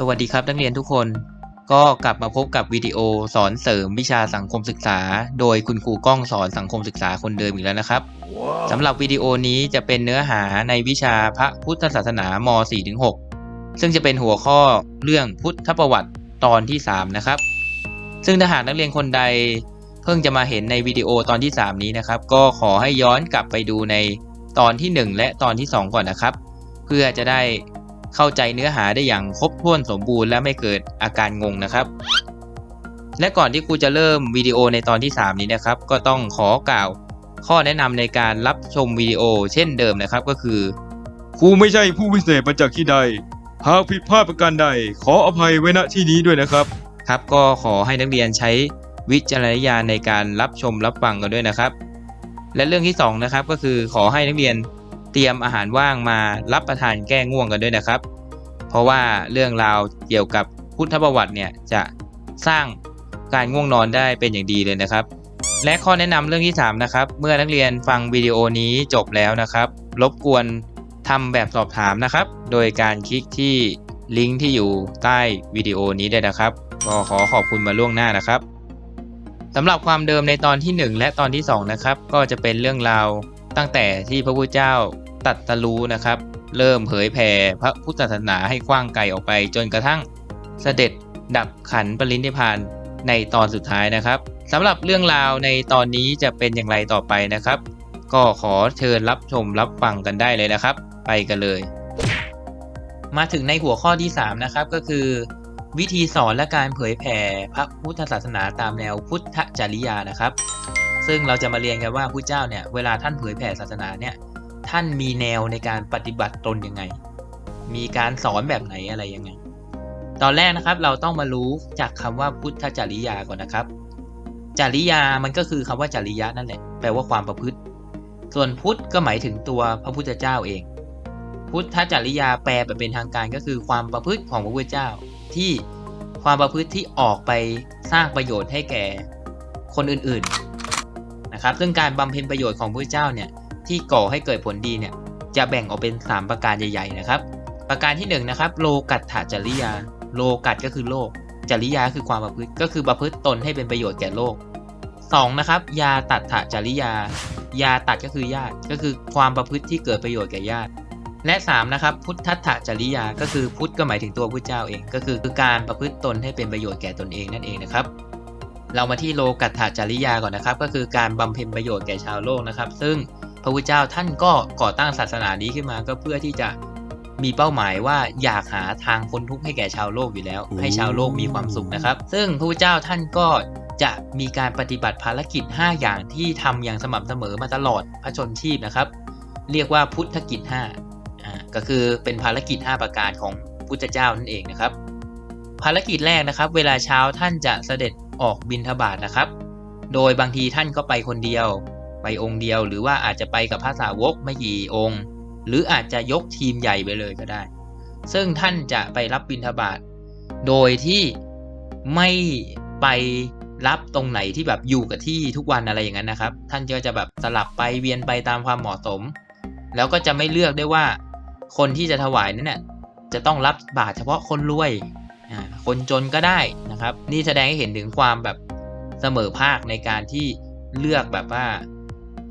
สวัสดีครับนักเรียนทุกคน ก็กลับมาพบกับวิดีโอสอนเสริมวิชาสังคมศึกษา โดยคุณครูก้องสอนสังคมศึกษาคนเดิมอีกแล้วนะครับสำหรับวิดีโอนี้จะเป็นเนื้อหาในวิชาพระพุทธศาสนาม 4-6 ซึ่งจะเป็นหัวข้อเรื่องพุทธประวัติตอนที่ 3 นะครับ ซึ่งถ้าหากนักเรียนคนใด เพิ่งจะมาเห็นในวิดีโอตอนที่ 3 นี้นะครับ ก็ขอให้ย้อนกลับไปดูในตอนที่ 1 และตอนที่ 2 ก่อนนะครับ เพื่อจะได้ เข้าใจเนื้อหาได้อย่างครบถ้วนสมบูรณ์และไม่เกิดอาการงงนะครับ และก่อนที่ครูจะเริ่มวิดีโอในตอนที่ 3 นี้นะครับ ก็ต้องขอกล่าวข้อแนะนำในการรับชมวิดีโอเช่นเดิมนะครับก็คือครูไม่ใช่ผู้พิเศษมาจากที่ใด หากผิดพลาดประการใด ขออภัยไว้ณที่นี้ด้วยนะครับ ครับก็ขอให้นักเรียนใช้วิจารณญาณในการรับชมรับฟังกันด้วยนะครับ และเรื่องที่สองนะครับก็คือขอให้นักเรียนเตรียมอาหารว่างมารับประทานแก้ง่วงกันด้วยนะครับ เพราะว่าเรื่องราวเกี่ยวกับพุทธประวัติเนี่ยจะสร้างการง่วงนอนได้เป็นอย่างดีเลยนะครับ และข้อแนะนำเรื่องที่สามนะครับ เมื่อนักเรียนฟังวิดีโอนี้จบแล้วนะครับ รบกวนทำแบบสอบถามนะครับ โดยการคลิกที่ลิงก์ที่อยู่ใต้วิดีโอนี้ได้นะครับก็ขอขอบคุณมาล่วงหน้านะครับสำหรับความเดิมในตอนที่ 1 และตอนที่ 2 นะครับ ก็จะเป็นเรื่องราวตั้งแต่ที่พระพุทธเจ้า ตัดตรู้นะครับ เริ่มเผยแผ่พระพุทธศาสนาให้กว้างไกลออกไป จนกระทั่งเสด็จดับขันปรินิพพานในตอนสุดท้ายนะครับสำหรับเรื่องราวในตอนนี้จะเป็นอย่างไรต่อไปนะครับ ก็ขอเชิญรับชมรับฟังกันได้เลยนะครับ ไปกันเลย มาถึงในหัวข้อที่ 3 นะครับก็คือ วิธีสอนและการเผยแผ่พระพุทธศาสนาตามแนวพุทธจริยานะครับ ซึ่งเราจะมาเรียนกันว่าพระเจ้าเนี่ยเวลาท่านเผยแผ่ศาสนาเนี่ย ท่านมีแนวในการปฏิบัติตนยังไง มีการสอนแบบไหนอะไรยังไง ตอนแรกนะครับเราต้องมารู้จากคำว่าพุทธจริยาก่อนนะครับ จริยามันก็คือคำว่าจริยะนั่นแหละ แปลว่าความประพฤติ ส่วนพุทธก็หมายถึงตัวพระพุทธเจ้าเอง พุทธจริยาแปลแบบเป็นทางการก็คือความประพฤติของพระพุทธเจ้า ที่ความประพฤติที่ออกไปสร้างประโยชน์ให้แก่คนอื่นๆนะครับ ซึ่งการบำเพ็ญประโยชน์ของพระพุทธเจ้าเนี่ย ที่ก่อให้เกิดผลดีเนี่ยจะแบ่งออกเป็น 3 ประการใหญ่ๆนะครับ ประการที่1นนะครับโลกัตถจริยา โลกัตก็คือโลก จริยาคือความประพฤติก็คือประพฤติตนให้เป็นประโยชน์แก่โลก 2 นะครับยาตัดถจริยา ยาตัดก็คือญาติก็คือความประพฤติที่เกิดประโยชน์แก่ญาติ และ3นะครับพุทธัตถจริยา ก็คือพุทธก็หมายถึงตัวพุทธเจ้าเอง ก็คือการประพฤติตนให้เป็นประโยชน์แก่ตนเองนั่นเองนะครับเรามาที่โลกัตถจริยาก่อนนะครับ ก็คือการบำเพ็ญประโยชน์แก่ชาวโลกนะครับ ซึ่ง ระพุทธเจ้าท่านก็ก่อตั้งศาสนานี้ขึ้นมาก็เพื่อที่จะมีเป้าหมายว่าอยากหาทางพ้นทุกข์ให้แก่ชาวโลกอยู่แล้ว ให้ชาวโลกมีความสุขนะครับ ซึ่งพระพุทธเจ้าท่านก็จะมีการปฏิบัติภารกิจ 5 อย่างที่ทำอย่างสม่ำเสมอมาตลอดพระชนชีพนะครับ เรียกว่าพุทธกิจ5อ่าก็คือเป็นภารกิจ 5 ประการของพุทธเจ้านั่นเองนะครับ ภารกิจแรกนะครับ เวลาเช้าท่านจะเสด็จออกบิณฑบาตนะครับ โดยบางทีท่านก็ไปคนเดียว ไปองค์เดียว หรือว่าอาจจะไปกับพระสาวกไม่กี่องค์ หรืออาจจะยกทีมใหญ่ไปเลยก็ได้ ซึ่งท่านจะไปรับบิณฑบาตโดยที่ไม่ไปรับตรงไหนที่แบบอยู่กับที่ทุกวันอะไรอย่างนั้นนะครับ ท่านก็จะแบบสลับไปเวียนไปตามความเหมาะสม แล้วก็จะไม่เลือกได้ว่า คนที่จะถวายนั้นเนี่ยจะต้องรับบาตรเฉพาะคนรวยคนจนก็ได้นะครับ นี่แสดงให้เห็นถึงความแบบเสมอภาคในการที่เลือกแบบว่า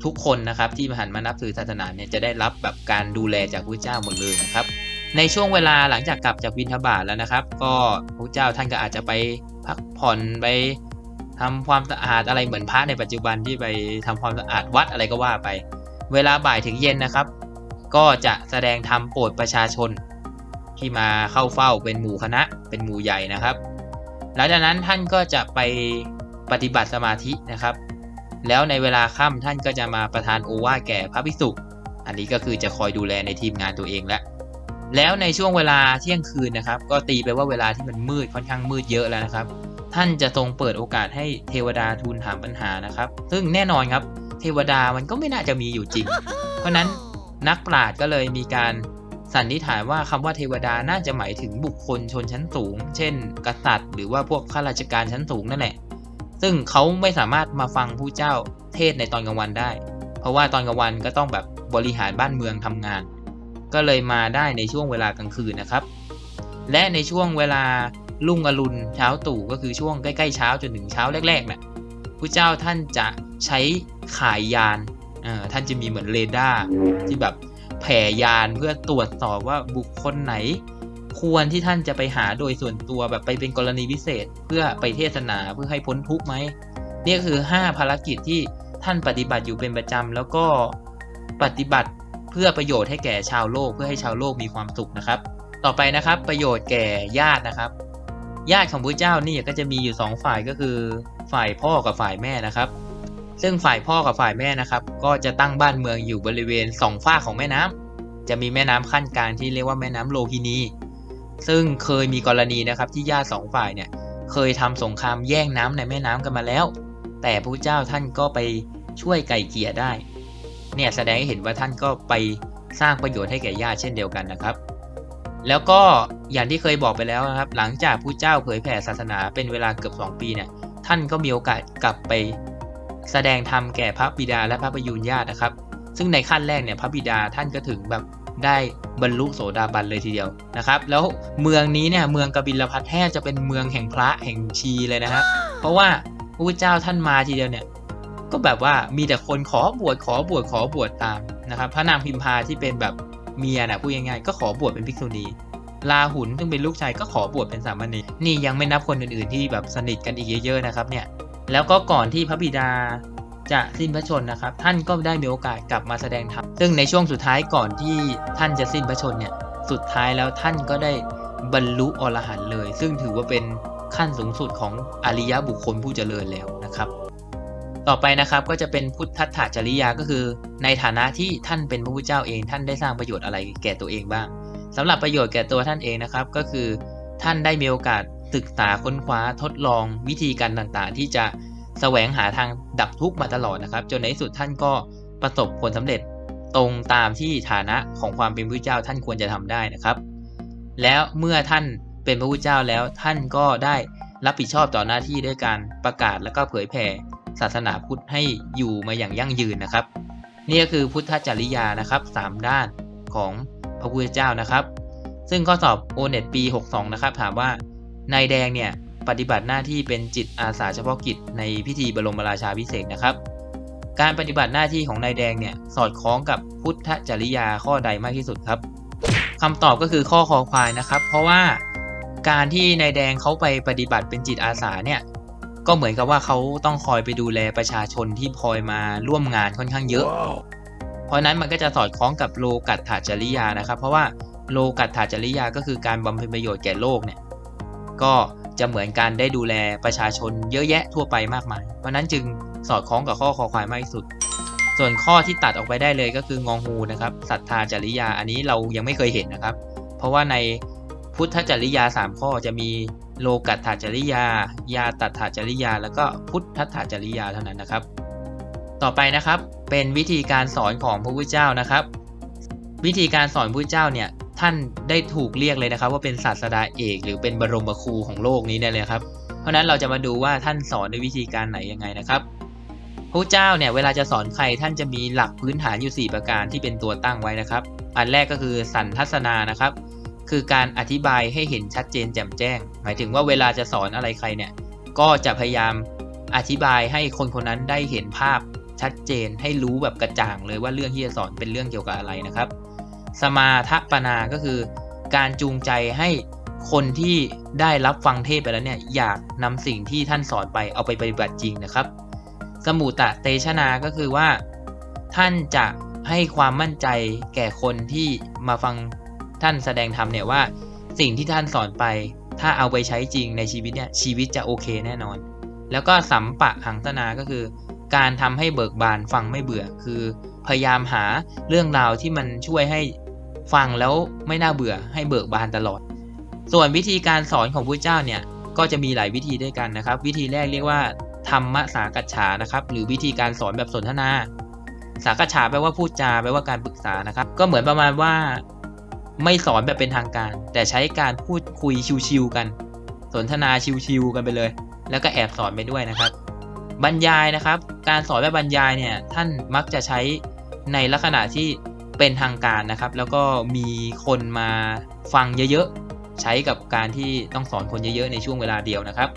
ทุกคนนะครับที่มหันมานับถือศาสนาเนี่ยจะได้รับแบบการดูแลจากพระเจ้าหมดเลยนะครับ ในช่วงเวลาหลังจากกลับจากบิณฑบาตแล้วนะครับ ก็พระเจ้าท่านก็อาจจะไปพักผ่อนไปทำความสะอาดอะไรเหมือนพระในปัจจุบันที่ไปทำความสะอาดวัดอะไรก็ว่าไป เวลาบ่ายถึงเย็นนะครับ ก็จะแสดงธรรมโปรดประชาชน ที่มาเข้าเฝ้าเป็นหมู่คณะเป็นหมู่ใหญ่นะครับ หลังจากนั้นท่านก็จะไปปฏิบัติสมาธินะครับ แล้วในเวลาค่ำท่านก็จะมาประทานโอวาทแก่พระภิกษุ อันนี้ก็คือจะคอยดูแลในทีมงานตัวเองแล้วแล้วในช่วงเวลาเที่ยงคืนนะครับ ก็ตีไปว่าเวลาที่มันมืดค่อนข้างมืดเยอะแล้วนะครับ ท่านจะทรงเปิดโอกาสให้เทวดาทูลถามปัญหานะครับ ซึ่งแน่นอนครับ เทวดามันก็ไม่น่าจะมีอยู่จริง เพราะนั้นนักปราชญ์ก็เลยมีการสันนิษฐานว่าคำว่าเทวดาน่าจะหมายถึงบุคคลชนชั้นสูง เช่น กษัตริย์ หรือว่าพวกข้าราชการชั้นสูงนั่นแหละ ซึ่งเขาไม่สามารถมาฟังผู้เจ้าเทศในตอนกลางวันได้ เพราะว่าตอนกลางวันก็ต้องแบบบริหารบ้านเมืองทำงาน ก็เลยมาได้ในช่วงเวลากลางคืนนะครับ และในช่วงเวลารุ่งอรุณเช้าตู่ก็คือช่วงใกล้ๆเช้าจนถึงเช้าแรกๆน่ะพระเจ้าท่านจะใช้ขายยานท่านจะมีเหมือนเรดาร์ที่แบบแผ่ยานเพื่อตรวจสอบว่าบุคคลไหน ควรที่ท่านจะไปหาโดยส่วนตัวแบบไปเป็นกรณีพิเศษ เพื่อไปเทศนาเพื่อให้พ้นทุกข์ไหมนี่คือ 5 ภารกิจที่ท่านปฏิบัติอยู่เป็นประจำแล้วก็ปฏิบัติเพื่อประโยชน์ให้แก่ชาวโลกเพื่อให้ชาวโลกมีความสุขนะครับ ต่อไปนะครับประโยชน์แก่ญาตินะครับ ญาติของพระเจ้านี่ก็จะมีอยู่สองฝ่ายก็คือ ฝ่ายพ่อกับฝ่ายแม่นะครับซึ่งฝ่ายพ่อกับฝ่ายแม่นะครับ ก็จะตั้งบ้านเมืองอยู่บริเวณสองฝ้าของแม่น้ำจะมีแม่น้ำขั้นกลางที่เรียกว่าแม่น้ำโลฮินี ซึ่งเคยมีกรณีนะครับที่ญาติสองฝ่ายเนี่ยเคยทำสงครามแย่งน้ำในแม่น้ำกันมาแล้ว แต่พระเจ้าท่านก็ไปช่วยไก่เกลี่ยได้ เนี่ยแสดงให้เห็นว่าท่านก็ไปสร้างประโยชน์ให้แก่ญาติเช่นเดียวกันนะครับ แล้วก็อย่างที่เคยบอกไปแล้วนะครับ หลังจากผู้เจ้าเผยแผ่ศาสนาเป็นเวลาเกือบ 2 ปีเนี่ยท่านก็มีโอกาสกลับไปแสดงธรรมแก่พระบิดาและพระประยูรญาตินะครับ ซึ่งในขั้นแรกเนี่ยพระบิดาท่านก็ถึงแบบ ได้บรรลุโสดาบันเลยทีเดียวนะครับ แล้วเมืองนี้เนี่ยเมืองกบิลพัทแทบจะเป็นเมืองแห่งพระแห่งชีเลยนะฮะเพราะว่าพระพุทธเจ้าท่านมาทีเดียวเนี่ยก็แบบว่ามีแต่คนขอบวชขอบวชขอบวชตามนะครับ พระนางพิมพาที่เป็นแบบเมียนะพูดง่ายๆก็ขอบวชเป็นภิกษุณีลาหุนซึ่งเป็นลูกชายก็ขอบวชเป็นสามเณรนี่ยังไม่นับคนอื่นๆที่แบบสนิทกันอีกเยอะๆนะครับเนี่ยแล้วก็ก่อนที่พระบิดา จะสิ้นพระชนนะครับ ท่านก็ได้มีโอกาสกลับมาแสดงธรรมซึ่งในช่วงสุดท้ายก่อนที่ท่านจะสิ้นพระชนเนี่ยสุดท้ายแล้วท่านก็ได้บรรลุอรหันต์เลย ซึ่งถือว่าเป็นขั้นสูงสุดของอริยบุคคลผู้เจริญแล้วนะครับ ต่อไปนะครับก็จะเป็นพุทธถาจริยาก็คือ ในฐานะที่ท่านเป็นพระพุทธเจ้าเอง ท่านได้สร้างประโยชน์อะไรแก่ตัวเองบ้างสำหรับประโยชน์แก่ตัวท่านเองนะครับ ก็คือท่านได้มีโอกาสศึกษาค้นคว้าทดลองวิธีการต่างๆ ที่จะ แสวงหาทางดับทุกข์มาตลอดนะครับ จนในที่สุดท่านก็ประสบผลสำเร็จตรงตามที่ฐานะของความเป็นพระพุทธเจ้าท่านควรจะทำได้นะครับ แล้วเมื่อท่านเป็นพระพุทธเจ้าแล้วท่านก็ได้รับผิดชอบต่อหน้าที่ด้วยการประกาศและก็เผยแผ่ศาสนาพุทธให้อยู่มาอย่างยั่งยืนนะครับ นี่ก็คือพุทธจริยานะครับ 3 ด้านของพระพุทธเจ้านะครับ ซึ่งข้อสอบ o n e t ปี 62 นะครับ ถามว่านายแดงเนี่ย ปฏิบัติหน้าที่เป็นจิตอาสาเฉพาะกิจในพิธีบรมราชาพิเศษกนะครับ การปฏิบัติหน้าที่ของนายแดงเนี่ยสอดคล้องกับพุทธจริยาข้อใดมากที่สุดครับคำตอบก็คือข้อคอควายนะครับ เพราะว่าการที่นายแดงเขาไปปฏิบัติเป็นจิตอาสาเนี่ยก็เหมือนกับว่าเขาต้องคอยไปดูแลประชาชนที่พลอยมาร่วมงานค่อนข้างเยอะ เพราะนั้นมันก็จะสอดคล้องกับโลกัตถาจริยานะครับ เพราะว่าโลกัตถาจริยาก็คือการบำเพ็ญประโยชน์แก่โลกเนี่ย ก็ จะเหมือนการได้ดูแลประชาชนเยอะแยะทั่วไปมากมาย เพราะนั้นจึงสอดคล้องกับข้อคอควายมากที่สุด ส่วนข้อที่ตัดออกไปได้เลยก็คืององูนะครับศรัทธาจริยาอันนี้เรายังไม่เคยเห็นนะครับ เพราะว่าในพุทธจริยา 3 ข้อจะมีโลกัตถาจริยา ยาตัตถาจริยา แล้วก็พุทธถาจริยาเท่านั้นนะครับ ต่อไปนะครับเป็นวิธีการสอนของพระพุทธเจ้านะครับ วิธีการสอนพระพุทธเจ้าเนี่ย ท่านได้ถูกเรียกเลยนะครับ ว่าเป็นศาสดาเอก หรือเป็นบรมครูของโลกนี้ได้เลยครับ เพราะนั้นเราจะมาดูว่าท่านสอนด้วยวิธีการไหนยังไงนะครับพระเจ้าเนี่ยเวลาจะสอนใครท่านจะมีหลักพื้นฐานอยู่ 4 ประการที่เป็นตัวตั้งไว้นะครับ อันแรกก็คือสันทัศนานะครับ คือการอธิบายให้เห็นชัดเจนแจ่มแจ้ง หมายถึงว่าเวลาจะสอนอะไรใครเนี่ยก็จะพยายามอธิบายให้คนคนนั้นได้เห็นภาพชัดเจนให้รู้แบบกระจ่างเลยว่าเรื่องที่จะสอนเป็นเรื่องเกี่ยวกับอะไรนะครับ สมาทปนาก็คือ การจูงใจให้คนที่ได้รับฟังเทศไปแล้วเนี่ยอยากนำสิ่งที่ท่านสอนไปเอาไปปฏิบัติจริงนะครับ สมุตะเตชนาก็คือว่า ท่านจะให้ความมั่นใจแก่คนที่มาฟังท่านแสดงธรรมเนี่ยว่า สิ่งที่ท่านสอนไป ถ้าเอาไปใช้จริงในชีวิตเนี่ยชีวิตจะโอเคแน่นอน แล้วก็สัมปะหังสนาก็คือ การทำให้เบิกบานฟังไม่เบื่อ คือ พยายามหาเรื่องราวที่มันช่วยให้ ฟังแล้วไม่น่าเบื่อให้เบิกบานตลอด ส่วนวิธีการสอนของพระเจ้าเนี่ยก็จะมีหลายวิธีด้วยกันนะครับ วิธีแรกเรียกว่าธรรมสากัจฉานะครับ หรือวิธีการสอนแบบสนทนา สากัจฉาแปลว่าพูดจาแปลว่าการปรึกษานะครับ ก็เหมือนประมาณว่า ไม่สอนแบบเป็นทางการ แต่ใช้การพูดคุยชิวๆกัน สนทนาชิวๆกันไปเลย แล้วก็แอบสอนไปด้วยนะครับ บรรยายนะครับ การสอนแบบบรรยายเนี่ยท่านมักจะใช้ในลักษณะที่ เป็นทางการนะครับ แล้วก็มีคนมาฟังเยอะๆ ใช้กับการที่ต้องสอนคนเยอะๆ ในช่วงเวลาเดียวนะครับ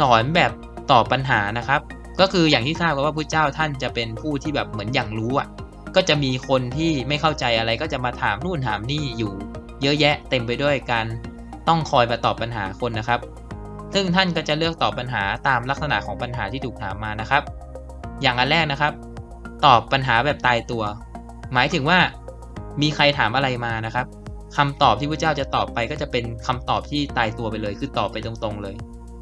สอนแบบตอบปัญหานะครับ ก็คืออย่างที่ทราบกันว่าพระเจ้าท่านจะเป็นผู้ที่แบบเหมือนอย่างรู้อะก็จะมีคนที่ไม่เข้าใจอะไรก็จะมาถามนู่นถามนี่อยู่เยอะแยะเต็มไปด้วยการต้องคอยมาตอบปัญหาคนนะครับ ซึ่งท่านก็จะเลือกตอบปัญหาตามลักษณะของปัญหาที่ถูกถามมานะครับ อย่างอันแรกนะครับ ตอบปัญหาแบบตายตัว หมายถึงว่ามีใครถามอะไรมานะครับคำตอบที่พระเจ้าจะตอบไปก็จะเป็นคำตอบที่ตายตัวไปเลย คือตอบไปตรงๆเลย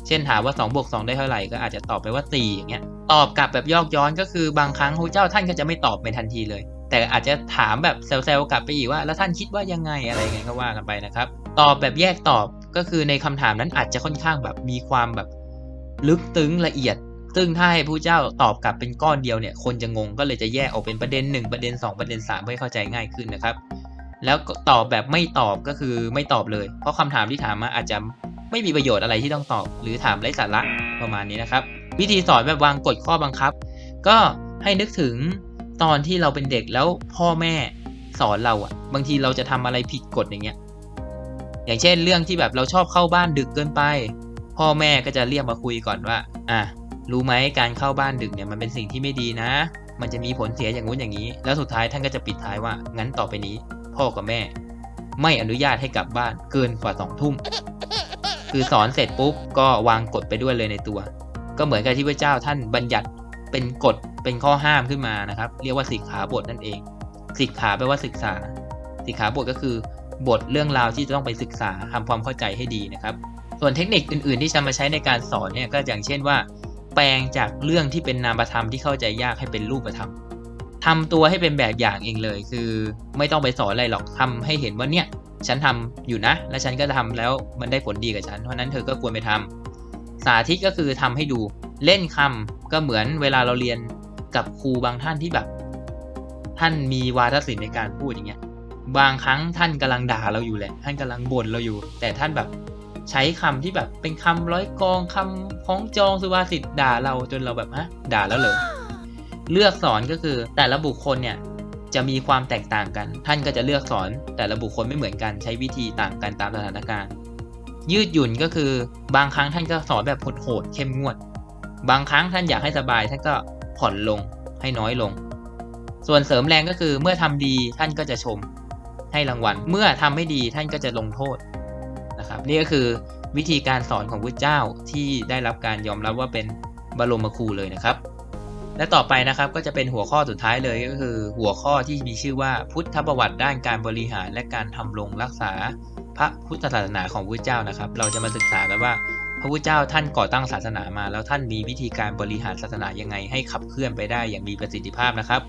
เช่นถามว่า2บวก2ได้เท่าไหร่ก็อาจจะตอบไปว่า4อย่างเงี้ยตอบกลับแบบยอกย้อนก็คือบางครั้งพระเจ้าท่านก็จะไม่ตอบในทันทีเลย แต่อาจจะถามแบบเซลล์กลับไปอีกว่า แล้วท่านคิดว่ายังไงอะไรไงก็ว่ากันไปนะครับ ตอบแบบแยกตอบก็คือในคำถามนั้นอาจจะค่อนข้างแบบมีความแบบลึกซึ้งละเอียด ซึ่งถ้าให้ผู้เจ้าตอบกลับเป็นก้อนเดียวเนี่ย คนจะงงก็เลยจะแยกออกเป็นประเด็น 1 ประเด็น 2 ประเด็น 3 เพื่อให้เข้าใจง่ายขึ้นนะครับ แล้วตอบแบบไม่ตอบก็คือไม่ตอบเลย เพราะคำถามที่ถามมาอาจจะไม่มีประโยชน์อะไรที่ต้องตอบ หรือถามไร้สาระประมาณนี้นะครับ วิธีสอนแบบวางกฎข้อบังคับ ก็ให้นึกถึงตอนที่เราเป็นเด็กแล้วพ่อแม่สอนเราอะบางทีเราจะทำอะไรผิดกฎอย่างเงี้ย อย่างเช่นเรื่องที่แบบเราชอบเข้าบ้านดึกเกินไป พ่อแม่ก็จะเรียกมาคุยก่อนว่า อะ รู้ไหมการเข้าบ้านดึกเนี่ยมันเป็นสิ่งที่ไม่ดีนะ มันจะมีผลเสียอย่างงู้นอย่างนี้ แล้วสุดท้ายท่านก็จะปิดท้ายว่า งั้นต่อไปนี้ พ่อกับแม่ ไม่อนุญาตให้กลับบ้านเกินกว่าสองทุ่ม คือสอนเสร็จปุ๊บก็วางกฎไปด้วยเลยในตัว ก็เหมือนกับที่พระเจ้าท่านบัญญัติเป็นกฎเป็นข้อห้ามขึ้นมานะครับ เรียกว่าสิกขาบทนั่นเอง สิกขาแปลว่าศึกษา สิกขาบทก็คือบทเรื่องราวที่จะต้องไปศึกษาทำความเข้าใจให้ดีนะครับ ส่วนเทคนิคอื่น ๆ ที่จะมาใช้ในการสอนเนี่ยก็อย่างเช่นว่า แปลงจากเรื่องที่เป็นนามธรรมที่เข้าใจยากให้เป็นรูปธรรมทำตัวให้เป็นแบบอย่างเองเลย คือไม่ต้องไปสอนอะไรหรอกทำให้เห็นว่าเนี่ย ฉันทำอยู่นะ และฉันก็ทำแล้วมันได้ผลดีกับฉัน เพราะนั้นเธอก็ควรไปทำสาธิตก็คือทำให้ดูเล่นคำก็เหมือนเวลาเราเรียนกับครูบางท่านที่แบบ ท่านมีวาทศิลป์ในการพูดอย่างเงี้ย บางครั้งท่านกำลังด่าเราอยู่แหละ ท่านกำลังบ่นเราอยู่ แต่ท่านแบบ ใช้คำที่แบบเป็นคำร้อยกองคำพ้องจองสุภาษิตด่าเราจนเราแบบฮะด่าแล้วเหรอเลือกสอนก็คือแต่ละบุคคลเนี่ยจะมีความแตกต่างกัน ท่านก็จะเลือกสอนแต่ละบุคคลไม่เหมือนกันใช้วิธีต่างกันตามสถานการณ์ ยืดหยุ่นก็คือบางครั้งท่านก็สอนแบบโหดๆเข้มงวด บางครั้งท่านอยากให้สบายท่านก็ผ่อนลงให้น้อยลง ส่วนเสริมแรงก็คือเมื่อทำดีท่านก็จะชมให้รางวัล เมื่อทำไม่ดีท่านก็จะลงโทษ นะครับ นี่ก็คือวิธีการสอนของพระเจ้าที่ได้รับการยอมรับว่าเป็นบรมครูเลยนะครับ และต่อไปนะครับก็จะเป็นหัวข้อสุดท้ายเลยก็คือ หัวข้อที่มีชื่อว่าพุทธประวัติด้านการบริหารและการทำรงรักษาพระพุทธศาสนาของพระเจ้านะครับ เราจะมาศึกษากันว่าพระพุทธเจ้าท่านก่อตั้งศาสนามา แล้วท่านมีวิธีการบริหารศาสนายังไงให้ขับเคลื่อนไปได้อย่างมีประสิทธิภาพนะครับ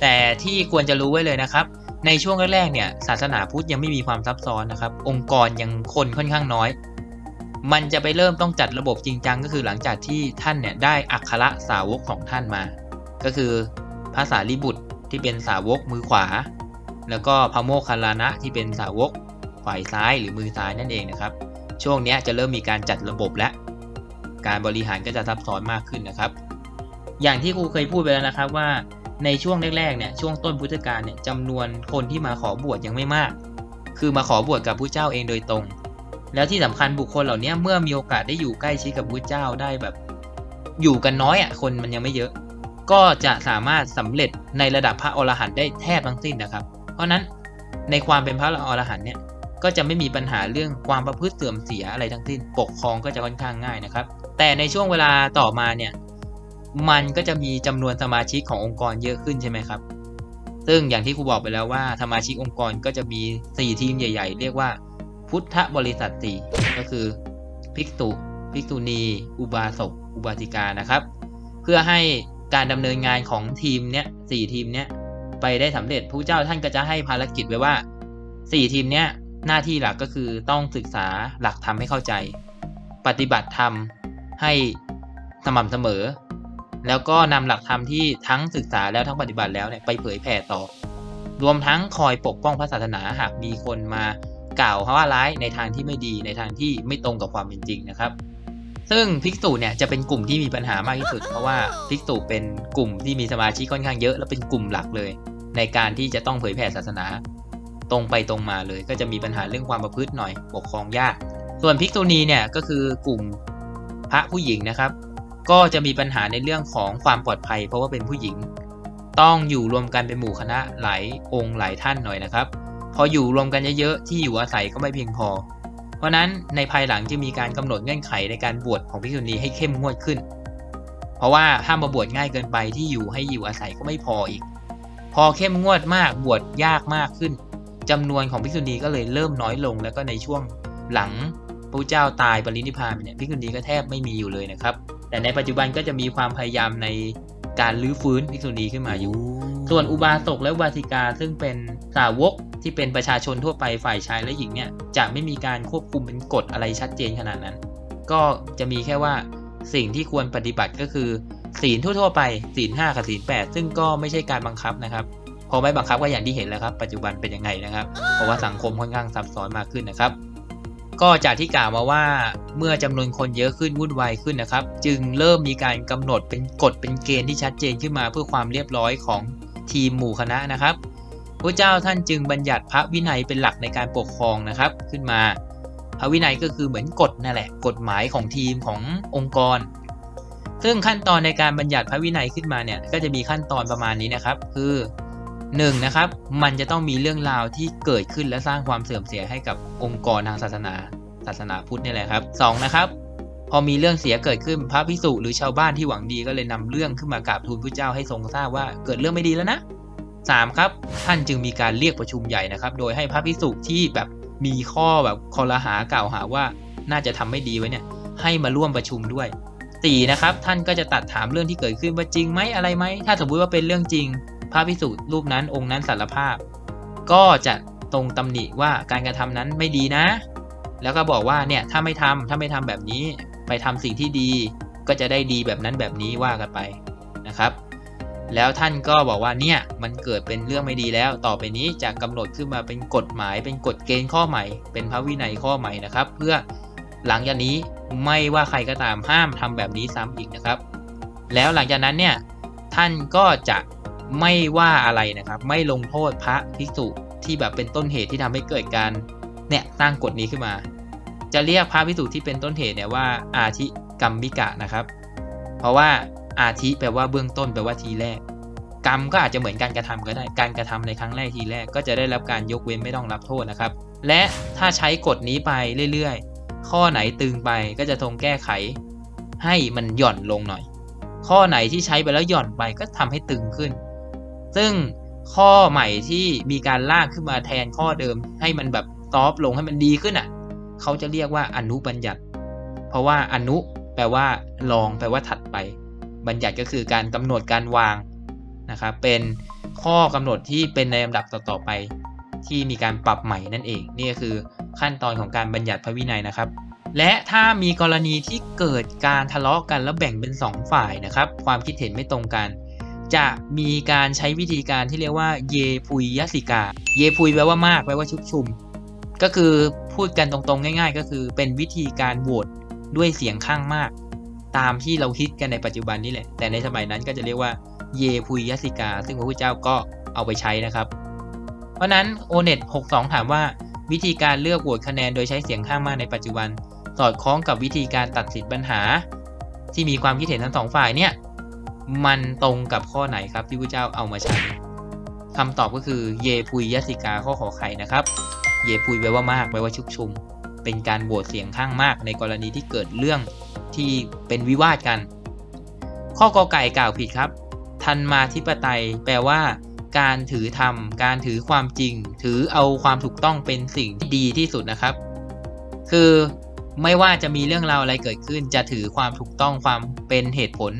แต่ที่ควรจะรู้ไว้เลยนะครับ ในช่วงแรกๆเนี่ยศาสนาพุทธยังไม่มีความซับซ้อนนะครับ องค์กรยังคนค่อนข้างน้อย มันจะไปเริ่มต้องจัดระบบจริงจังก็คือหลังจากที่ท่านเนี่ยได้อัคระสาวกของท่านมา ก็คือพระสารีบุตรที่เป็นสาวกมือขวา แล้วก็พระโมคคัลลานะที่เป็นสาวกฝ่ายซ้ายหรือมือซ้ายนั่นเองนะครับ ช่วงเนี้ยจะเริ่มมีการจัดระบบและ การบริหารก็จะซับซ้อนมากขึ้นนะครับ อย่างที่ครูเคยพูดไปแล้วนะครับว่า ในช่วงแรกๆเนี่ยช่วงต้นพุทธกาลเนี่ยจำนวนคนที่มาขอบวชยังไม่มาก คือมาขอบวชกับพระเจ้าเองโดยตรง แล้วที่สำคัญบุคคลเหล่านี้เมื่อมีโอกาสได้อยู่ใกล้ชิดกับพระเจ้าได้แบบ อยู่กันน้อยอะคนมันยังไม่เยอะ ก็จะสามารถสำเร็จในระดับพระอรหันต์ได้แทบทั้งสิ้นนะครับ เพราะนั้นในความเป็นพระอรหันต์เนี่ยก็จะไม่มีปัญหาเรื่องความประพฤติเสื่อมเสียอะไรทั้งสิ้น ปกครองก็จะค่อนข้างง่ายนะครับ แต่ในช่วงเวลาต่อมาเนี่ย มันก็จะมีจำนวนสมาชิกขององค์กรเยอะขึ้นใช่ไหมครับ ซึ่งอย่างที่ครูบอกไปแล้วว่าสมาชิกองค์กรก็จะมี 4 ทีมใหญ่ ๆ เรียกว่า พุทธบริษัทสี่ก็คือภิกษุภิกษุณี อุบาสกอุบาสิกานะครับ เพื่อให้การดำเนินงานของทีมเนี้ยสี่ทีมเนี้ยไปได้สำเร็จผู้เจ้าท่านก็จะให้ภารกิจไว้ว่าสี่ทีมเนี้ยหน้าที่หลักก็คือต้องศึกษาหลักธรรมให้เข้าใจ ปฏิบัติธรรมให้สม่ำเสมอ แล้วก็นำหลักธรรมที่ทั้งศึกษาแล้วทั้งปฏิบัติแล้วเนี่ยไปเผยแผ่ต่อ รวมทั้งคอยปกป้องพระศาสนาหากมีคนมากล่าวว่าร้ายในทางที่ไม่ดีในทางที่ไม่ตรงกับความเป็นจริงนะครับ ซึ่งภิกษุเนี่ยจะเป็นกลุ่มที่มีปัญหามากที่สุด เพราะว่าภิกษุเป็นกลุ่มที่มีสมาชิกค่อนข้างเยอะ และเป็นกลุ่มหลักเลย ในการที่จะต้องเผยแผ่ศาสนา ตรงไปตรงมาเลย ก็จะมีปัญหาเรื่องความประพฤติหน่อยปกครองยาก ส่วนภิกษุณีเนี่ยก็คือกลุ่มพระผู้หญิงนะครับ ก็จะมีปัญหาในเรื่องของความปลอดภัย เพราะว่าเป็นผู้หญิง ต้องอยู่รวมกันเป็นหมู่คณะหลายองค์หลายท่านหน่อยนะครับ พออยู่รวมกันเยอะๆที่อยู่อาศัยก็ไม่เพียงพอ เพราะนั้นในภายหลังจะมีการกำหนดเงื่อนไขในการบวชของภิกษุณีให้เข้มงวดขึ้น เพราะว่าห้ามมาบวชง่ายเกินไปที่อยู่ให้อยู่อาศัยก็ไม่พออีก พอเข้มงวดมากบวชยากมากขึ้นจำนวนของภิกษุณีก็เลยเริ่มน้อยลง แล้วก็ในช่วงหลังพระเจ้าตายปรินิพพานเนี่ยภิกษุณีก็แทบไม่มีอยู่เลยนะครับ แต่ในปัจจุบันก็จะมีความพยายามในการรื้อฟื้นภิกษุณีขึ้นมาอยู่ ส่วนอุบาสกและอุบาสิกาซึ่งเป็นสาวกที่เป็นประชาชนทั่วไปฝ่ายชายและหญิงเนี่ยจะไม่มีการควบคุมเป็นกฎอะไรชัดเจนขนาดนั้น ก็จะมีแค่ว่าสิ่งที่ควรปฏิบัติก็คือศีลทั่วๆไปศีลห้ากับศีลแปดซึ่งก็ไม่ใช่การบังคับนะครับ พอไม่บังคับก็อย่างที่เห็นแล้วครับ ปัจจุบันเป็นยังไงนะครับ เพราะว่าสังคมค่อนข้างซับซ้อนมากขึ้นนะครับ ก็จากที่กล่าวมาว่าเมื่อจำนวนคนเยอะขึ้นวุ่นวายขึ้นนะครับ จึงเริ่มมีการกำหนดเป็นกฎเป็นเกณฑ์ที่ชัดเจนขึ้นมาเพื่อความเรียบร้อยของทีมหมู่คณะนะครับพระเจ้าท่านจึงบัญญัติพระวินัยเป็นหลักในการปกครองนะครับ ขึ้นมา พระวินัยก็คือเหมือนกฎนั่นแหละ กฎหมายของทีมขององค์กร ซึ่งขั้นตอนในการบัญญัติพระวินัยขึ้นมาเนี่ยก็จะมีขั้นตอนประมาณนี้นะครับ คือ 1นงนะครับมันจะต้องมีเรื่องราวที่เกิดขึ้นและสร้างความเสื่อมเสียให้กับองค์กรทางศาสนาศาสนาพุทธนี่แหละครับสองนะครับพอมีเรื่องเสียเกิดขึ้นพระพิสุหรือชาวบ้านที่หวังดีก็เลยนำเรื่องขึ้นมากราบทูลพระเจ้าให้ทรงทราบว่าเกิดเรื่องไม่ดีแล้วนะสามครับ ท่านจึงมีการเรียกประชุมใหญ่นะครับ โดยให้พระพิสุที่แบบมีข้อแบบคอรหากล่าวหาว่าน่าจะทำไม่ดีไว้เนี่ยให้มาร่วมประชุมด้วยสี่นะครับ ท่านก็จะตัดถามเรื่องที่เกิดขึ้นว่าจริงไหมอะไรไหมถ้าสมมุติว่าเป็นเรื่องจริง พระพิสุรูปนั้นองค์นั้นสารภาพ ก็จะตรงตำหนิว่าการกระทำนั้นไม่ดีนะ แล้วก็บอกว่าเนี่ยถ้าไม่ทำถ้าไม่ทำแบบนี้ ไปทำสิ่งที่ดีก็จะได้ดีแบบนั้นแบบนี้ว่ากันไปนะครับ แล้วท่านก็บอกว่าเนี่ยมันเกิดเป็นเรื่องไม่ดีแล้ว ต่อไปนี้จะกำหนดขึ้นมาเป็นกฎหมาย เป็นกฎเกณฑ์ข้อใหม่ เป็นพระวินัยข้อใหม่นะครับ เพื่อหลังจากนี้ไม่ว่าใครก็ตามห้ามทำแบบนี้ซ้ำอีกนะครับ แล้วหลังจากนั้นเนี่ยท่านก็จะ ไม่ว่าอะไรนะครับ ไม่ลงโทษพระภิกษุที่แบบเป็นต้นเหตุที่ทำให้เกิดการเนี่ยสร้างกฎนี้ขึ้นมา จะเรียกพระภิกษุที่เป็นต้นเหตุเนี่ยว่าอาทิกรรมมิกะนะครับ เพราะว่าอาทิแปลว่าเบื้องต้นแปลว่าทีแรก กรรมก็อาจจะเหมือนการกระทำก็ได้ การกระทำในครั้งแรกทีแรกก็จะได้รับการยกเว้นไม่ต้องรับโทษนะครับ และถ้าใช้กฎนี้ไปเรื่อยๆ ข้อไหนตึงไปก็จะทงแก้ไข ให้มันหย่อนลงหน่อย ข้อไหนที่ใช้ไปแล้วหย่อนไปก็ทำให้ตึงขึ้น ซึ่งข้อใหม่ที่มีการลากขึ้นมาแทนข้อเดิม ให้มันแบบซอฟลงให้มันดีขึ้นอะ เขาจะเรียกว่าอนุบัญญัติ เพราะว่าอนุแปลว่าลองแปลว่าถัดไป บัญญัติก็คือการกำหนดการวางนะครับเป็นข้อกำหนดที่เป็นในลำดับต่อๆไป ที่มีการปรับใหม่นั่นเอง นี่ก็คือขั้นตอนของการบัญญัติพระวินัยนะครับ และถ้ามีกรณีที่เกิดการทะเลาะกันแล้วแบ่งเป็น 2 ฝ่ายนะครับ ความคิดเห็นไม่ตรงกัน จะมีการใช้วิธีการที่เรียกว่าเยพุยยสิกา เยพุยแปลว่ามากแปลว่าชุกชุม ก็คือพูดกันตรงๆ ง่าย ๆ ก็คือเป็นวิธีการโหวตด้วยเสียงข้างมาก ตามที่เราคิดกันในปัจจุบันนี่แหละ แต่ในสมัยนั้นก็จะเรียกว่าเยพุยยสิกา ซึ่งพระพุทธเจ้าก็เอาไปใช้นะครับ เพราะนั้นโอเน็ต62 ถามว่าวิธีการเลือกโหวตคะแนนโดยใช้เสียงข้างมากในปัจจุบัน สอดคล้องกับวิธีการตัดสินปัญหา ที่มีความคิดเห็นทั้งสองฝ่ายเนี่ย มันตรงกับข้อไหนครับที่พระเจ้าเอามาใช้คำตอบก็คือเยพุยยสิกาข้อขอไข่นะครับ เยพุยแปลว่ามากแปลว่าชุกชุม เป็นการโหวตเสียงข้างมากในกรณีที่เกิดเรื่องที่เป็นวิวาทกัน ข้อกอไก่กล่าวผิดครับ ทันมาธิปไตย แปลว่า การถือธรรม การถือความจริง ถือเอาความถูกต้องเป็นสิ่งที่ดีที่สุดนะครับ คือไม่ว่าจะมีเรื่องราวอะไรเกิดขึ้น จะถือความถูกต้องความเป็นเหตุผล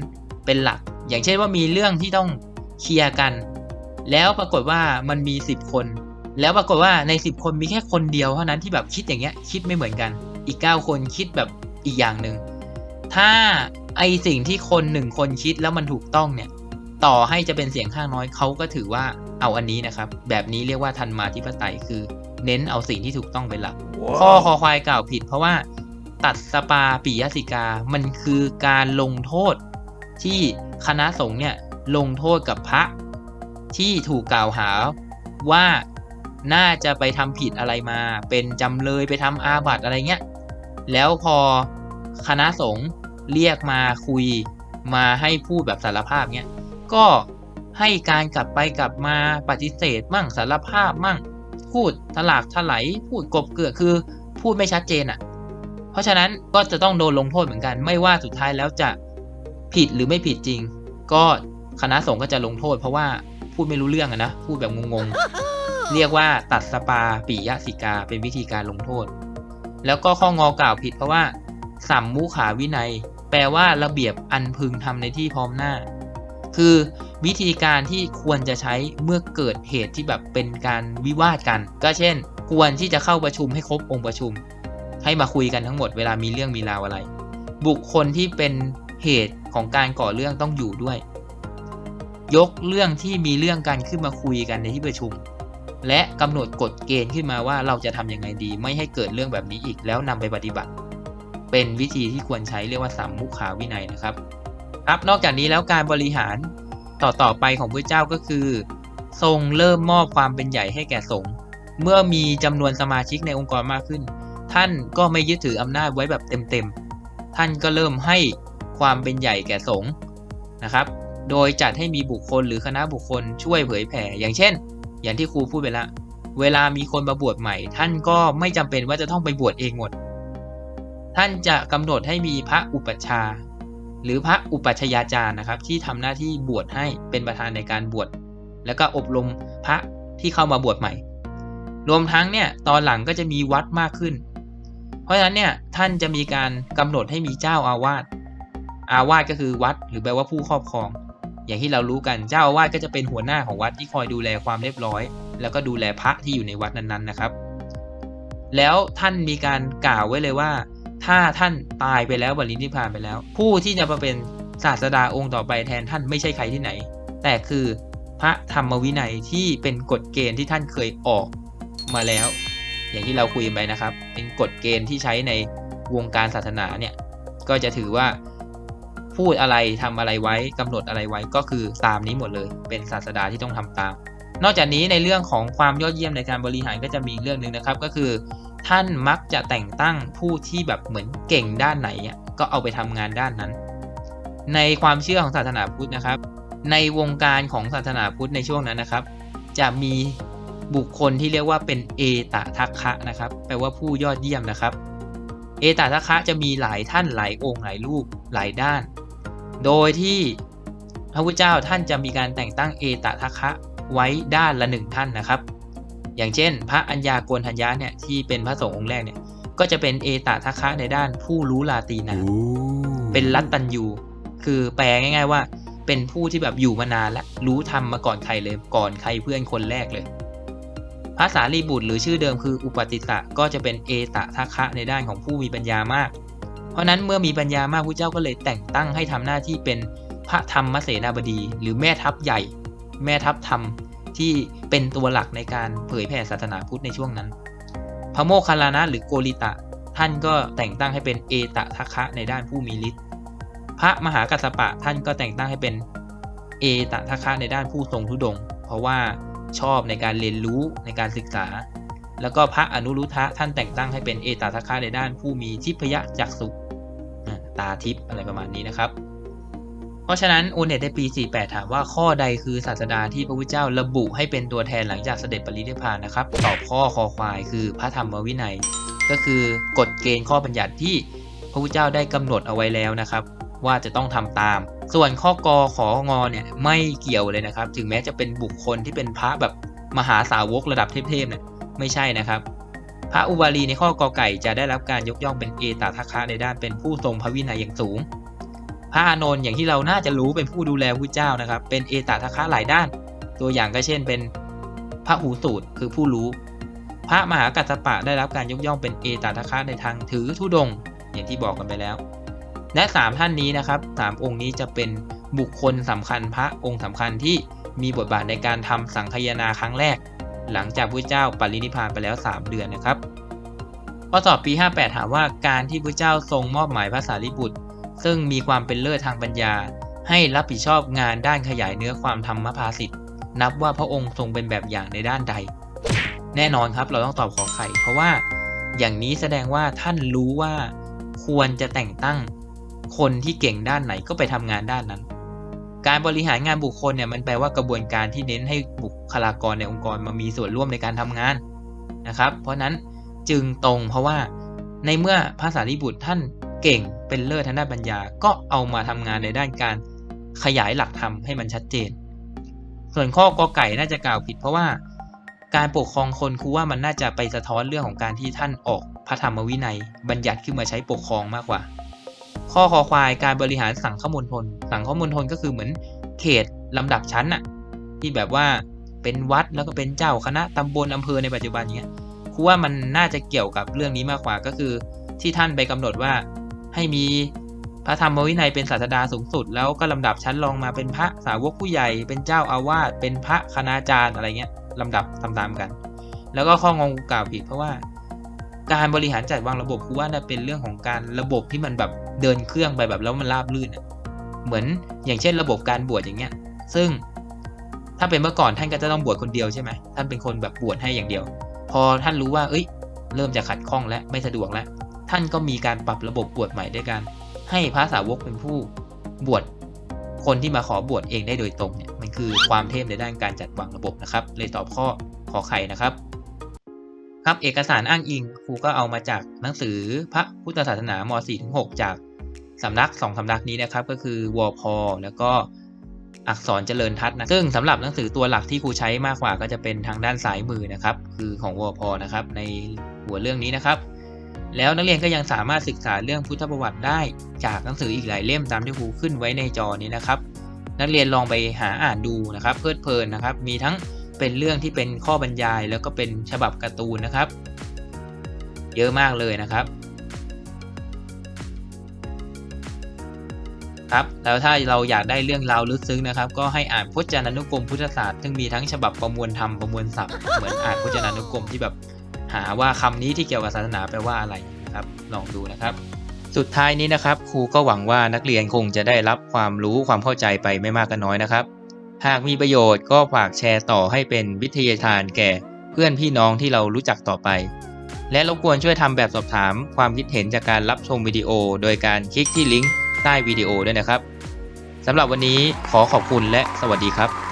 เป็นหลัก อย่างเช่นว่ามีเรื่องที่ต้องเคลียร์กัน แล้วปรากฏว่ามันมี 10 คน แล้วปรากฏว่าใน 10 คนมีแค่คนเดียวเท่านั้นที่แบบคิดอย่างเงี้ยคิดไม่เหมือนกัน อีก 9 คนคิดแบบอีกอย่างหนึ่งถ้าไอสิ่งที่คนหนึ่งคนคิดแล้วมันถูกต้องเนี่ย ต่อให้จะเป็นเสียงข้างน้อยเขาก็ถือว่าเอาอันนี้นะครับ แบบนี้เรียกว่าทันมาธิปไตยคือ เน้นเอาสิ่งที่ถูกต้องเป็นหลักข้อคอควายกล่าวผิด เพราะว่าตัดสปาปิยสิกา มันคือการลงโทษ ที่คณะสงฆ์เนี่ยลงโทษกับพระที่ถูกกล่าวหาว่าน่าจะไปทำผิดอะไรมา เป็นจำเลยไปทำอาบัติอะไรเงี้ย แล้วพอคณะสงฆ์เรียกมาคุยมาให้พูดแบบสารภาพเงี้ย ก็ให้การกลับไปกลับมาปฏิเสธมั่งสารภาพมั่ง พูดถลากถลายพูดกบเกลือคือพูดไม่ชัดเจนอะ่ะ เพราะฉะนั้นก็จะต้องโดนลงโทษเหมือนกัน ไม่ว่าสุดท้ายแล้วจะ ผิดหรือไม่ผิดจริง ก็คณะสงฆ์ก็จะลงโทษ เพราะว่าพูดไม่รู้เรื่องอะนะพูดแบบงงๆ เรียกว่าตัดสปาปิยสิกาเป็นวิธีการลงโทษ แล้วก็ข้องอกล่าวผิดเพราะว่าสัมมุขาวินัย แปลว่าระเบียบอันพึงทำในที่พร้อมหน้า คือวิธีการที่ควรจะใช้เมื่อเกิดเหตุที่แบบเป็นการวิวาทกัน ก็เช่น ควรที่จะเข้าประชุมให้ครบองค์ประชุม ให้มาคุยกันทั้งหมดเวลามีเรื่องมีราวอะไร บุคคลที่เป็นเหตุ ของการก่อเรื่องต้องอยู่ด้วย ยกเรื่องที่มีเรื่องกันขึ้นมาคุยกันในที่ประชุม และกำหนดกฎเกณฑ์ขึ้นมาว่าเราจะทำยังไงดี ไม่ให้เกิดเรื่องแบบนี้อีกแล้วนำไปปฏิบัติ เป็นวิธีที่ควรใช้เรียกว่าสัมมุขาวินัยนะครับครับนอกจากนี้แล้วการบริหารต่อต่อไปของพระเจ้าก็คือ ทรงเริ่มมอบความเป็นใหญ่ให้แก่สงฆ์เมื่อมีจำนวนสมาชิกในองค์กรมากขึ้น ท่านก็ไม่ยึดถืออำนาจไว้แบบเต็มๆท่านก็เริ่มให้ ความเป็นใหญ่แก่สงฆ์นะครับ โดยจัดให้มีบุคคลหรือคณะบุคคลช่วยเผยแผ่ อย่างเช่น อย่างที่ครูพูดไปละเวลามีคนมาบวชใหม่ ท่านก็ไม่จำเป็นว่าจะต้องไปบวชเองหมด ท่านจะกำหนดให้มีพระอุปัชฌาย์หรือพระอุปัชฌาจารย์นะครับ ที่ทำหน้าที่บวชให้เป็นประธานในการบวชแล้วก็อบรมพระที่เข้ามาบวชใหม่ รวมทั้งเนี่ยตอนหลังก็จะมีวัดมากขึ้น เพราะฉะนั้นเนี่ยท่านจะมีการกำหนดให้มีเจ้าอาวาส อาวาสก็คือวัด หรือแปลว่าผู้ครอบครอง อย่างที่เรารู้กันเจ้าอาวาสก็จะเป็นหัวหน้าของวัดที่คอยดูแลความเรียบร้อย แล้วก็ดูแลพระที่อยู่ในวัดนั้นๆนะครับ แล้วท่านมีการกล่าวไว้เลยว่า ถ้าท่านตายไปแล้วบรินิพพานไปแล้ว ผู้ที่จะมาเป็นศาสดาองค์ต่อไปแทนท่านไม่ใช่ใครที่ไหน แต่คือพระธรรมวินัยที่เป็นกฎเกณฑ์ที่ท่านเคยออกมาแล้ว อย่างที่เราคุยไปนะครับ เป็นกฎเกณฑ์ที่ใช้ในวงการศาสนาเนี่ยก็จะถือว่า พูดอะไรทำอะไรไว้กำหนดอะไรไว้ก็คือตามนี้หมดเลย เป็นศาสดาที่ต้องทำตาม นอกจากนี้ในเรื่องของความยอดเยี่ยมในการบริหารก็จะมีเรื่องหนึ่งนะครับ ก็คือ ท่านมักจะแต่งตั้งผู้ที่แบบเหมือนเก่งด้านไหนอะก็เอาไปทำงานด้านนั้น ในความเชื่อของศาสนาพุทธนะครับ ในวงการของศาสนาพุทธในช่วงนั้นนะครับ จะมีบุคคลที่เรียกว่าเป็นเอตทัคคะนะครับ แปลว่าผู้ยอดเยี่ยมนะครับ เอตทัคคะจะมีหลายท่านหลายองค์หลายรูปหลายด้าน โดยที่พระพุทธเจ้าท่านจะมีการแต่งตั้งเอตทัคคะไว้ด้านละหนึ่งท่านนะครับ อย่างเช่น พระอัญญาโกณทัญญาเนี่ยที่เป็นพระสงฆ์องค์แรกเนี่ยก็จะเป็นเอตทัคคะในด้านผู้รู้ลาตรีนามเป็นรัตตัญยูคือแปลง่าย ๆว่า เป็นผู้ที่แบบอยู่มานานและรู้ทำมาก่อนใครเลยก่อนใครเพื่อนคนแรกเลยภาษาลีบุตรหรือชื่อเดิมคืออุปติสะก็จะเป็นเอตทัคคะในด้านของผู้มีปัญญามาก เพราะนั้นเมื่อมีปัญญามากพระเจ้าก็เลยแต่งตั้งให้ทำหน้าที่เป็นพระธรรมเสนาบดี หรือแม่ทัพใหญ่ แม่ทัพธรรมที่เป็นตัวหลักในการเผยแผ่ศาสนาพุทธในช่วงนั้น พระโมคคัลลานะหรือโกริตะ ท่านก็แต่งตั้งให้เป็นเอตทัคคะในด้านผู้มีฤทธิ์พระมหากัสสปะท่านก็แต่งตั้งให้เป็นเอตทัคคะในด้านผู้ทรงทุดง เพราะว่าชอบในการเรียนรู้ในการศึกษา แล้วก็พระอนุรุทธะท่านแต่งตั้งให้เป็นเอตทัคคะในด้านผู้มีทิพยจักษุ ตาทิพย์อะไรประมาณนี้นะครับ เพราะฉะนั้นโอเน็ตในปี 48 ถามว่าข้อใดคือศาสดาที่พระพุทธเจ้าระบุให้เป็นตัวแทนหลังจากเสด็จปรินิพพานนะครับตอบข้อคอควายคือพระธรรมวินัย ก็คือกฎเกณฑ์ข้อบัญญัติที่พระพุทธเจ้าได้กำหนดเอาไว้แล้วนะครับ ว่าจะต้องทำตาม ส่วนข้อกอของอเนี่ยไม่เกี่ยวเลยนะครับ ถึงแม้จะเป็นบุคคลที่เป็นพระแบบมหาสาวกระดับเทพๆเนี่ยไม่ใช่นะครับ ระอุบาลีในข้อกอไก่จะได้รับการยกย่องเป็นเอตทัคคะในด้านเป็นผู้ทรงพระวินัยอย่างสูง พระอานนท์อย่างที่เราน่าจะรู้เป็นผู้ดูแลพระเจ้านะครับ เป็นเอตทัคคะหลายด้าน ตัวอย่างก็เช่นเป็นพระหูสูตรคือผู้รู้ พระมหากัสปะได้รับการยกย่องเป็นเอตทัคคะในทางถือธุดงค์อย่างที่บอกกันไปแล้ว และสามท่านนี้นะครับสามองค์นี้จะเป็นบุคคลสำคัญพระองค์สำคัญที่มีบทบาทในการทำสังคายนาครั้งแรก หลังจากพระเจ้าปรินิพานไปแล้ว 3 เดือนนะครับ ข้อสอบปี 58 ถามว่าการที่พระเจ้าทรงมอบหมายพระสารีบุตร ซึ่งมีความเป็นเลิศทางปัญญา ให้รับผิดชอบงานด้านขยายเนื้อความธรรมภาสิทธิ์นับว่าพระองค์ทรงเป็นแบบอย่างในด้านใด แน่นอนครับเราต้องตอบขอไข่เพราะว่าอย่างนี้แสดงว่าท่านรู้ว่าควรจะแต่งตั้งคนที่เก่งด้านไหนก็ไปทำงานด้านนั้น การบริหารงานบุคคลเนี่ยมันแปลว่ากระบวนการที่เน้นให้บุคลากรในองค์กรมามีส่วนร่วมในการทำงานนะครับ เพราะนั้นจึงตรงเพราะว่าในเมื่อภาษาลิบุตรท่านเก่งเป็นเลิศทางด้านปัญญา ก็เอามาทำงานในด้านการขยายหลักธรรมให้มันชัดเจน ส่วนข้อกอไก่น่าจะกล่าวผิดเพราะว่าการปกครองคนครูว่ามันน่าจะไปสะท้อนเรื่องของการที่ท่านออกพระธรรมวินัย บัญญัติขึ้นมาใช้ปกครองมากกว่า ข้อคอควายการบริหารสังฆมณฑลสังฆมณฑลก็คือเหมือนเขตลำดับชั้นน่ะที่แบบว่าเป็นวัดแล้วก็เป็นเจ้าคณะตำบลอำเภอในปัจจุบันเนี้ยครูว่ามันน่าจะเกี่ยวกับเรื่องนี้มากกว่าก็คือ ที่ท่านไปกำหนดว่าให้มีพระธรรมวินัยเป็นศาสดาสูงสุด แล้วก็ลำดับชั้นรองมาเป็นพระสาวกผู้ใหญ่ เป็นเจ้าอาวาสเป็นพระคณาจารย์อะไรเงี้ยลำดับตามๆกัน แล้วก็ข้องงกล่าวผิดเพราะว่า การบริหารจัดวางระบบคือว่าน่ะเป็นเรื่องของการระบบที่มันแบบ เดินเครื่องไปแบบแล้วมันราบรื่นเหมือนอย่างเช่นระบบการบวชอย่างเงี้ย ซึ่งถ้าเป็นเมื่อก่อนท่านก็จะต้องบวชคนเดียวใช่ไหมท่านเป็นคนแบบบวชให้อย่างเดียว พอท่านรู้ว่า เอ้ย เริ่มจะขัดข้องและไม่สะดวกแล้ว ท่านก็มีการปรับระบบบวชใหม่ด้วยกัน ให้พระสาวกเป็นผู้บวชคนที่มาขอบวชเองได้โดยตรงเนี่ยมันคือความเทพในด้านการจัดวางระบบนะครับ เลยตอบข้อขอไข่นะครับ ครับเอกสารอ้างอิงครูก็เอามาจากหนังสือพระพุทธศาสนาม .4-6 จาก สำนักสองสำนักนี้นะครับก็คือวอพอแล้วก็อักษรเจริญทัศน์นะซึ่งสำหรับหนังสือตัวหลักที่ครูใช้มากกว่าก็จะเป็นทางด้านซ้ายมือนะครับ คือของวอพอนะครับในหัวเรื่องนี้นะครับ แล้วนักเรียนก็ยังสามารถศึกษาเรื่องพุทธประวัติได้จากหนังสืออีกหลายเล่มตามที่ครูขึ้นไว้ในจอนี้นะครับ นักเรียนลองไปหาอ่านดูนะครับ เพลิดเพลินนะครับ มีทั้งเป็นเรื่องที่เป็นข้อบรรยาย แล้วก็เป็นฉบับการ์ตูนนะครับ เยอะมากเลยนะครับ ครับ แล้วถ้าเราอยากได้เรื่องราวลึกซึ้งนะครับ ก็ให้อ่านพจนานุกรมพุทธศาสตร์ซึ่งมีทั้งฉบับประมวลธรรมประมวลศัพท์เหมือนอ่านพจนานุกรมที่แบบหาว่าคำนี้ที่เกี่ยวกับศาสนาแปลว่าอะไรครับลองดูนะครับ สุดท้ายนี้นะครับ ครูก็หวังว่านักเรียนคงจะได้รับความรู้ความเข้าใจไปไม่มากก็น้อยนะครับ หากมีประโยชน์ก็ฝากแชร์ต่อให้เป็นวิทยาทานแก่เพื่อนพี่น้องที่เรารู้จักต่อไป และรบกวนช่วยทำแบบสอบถามความคิดเห็นจากการรับชมวิดีโอ โดยการคลิกที่ลิงก์ ใต้วิดีโอด้วยนะครับสำหรับวันนี้ขอขอบคุณและสวัสดีครับ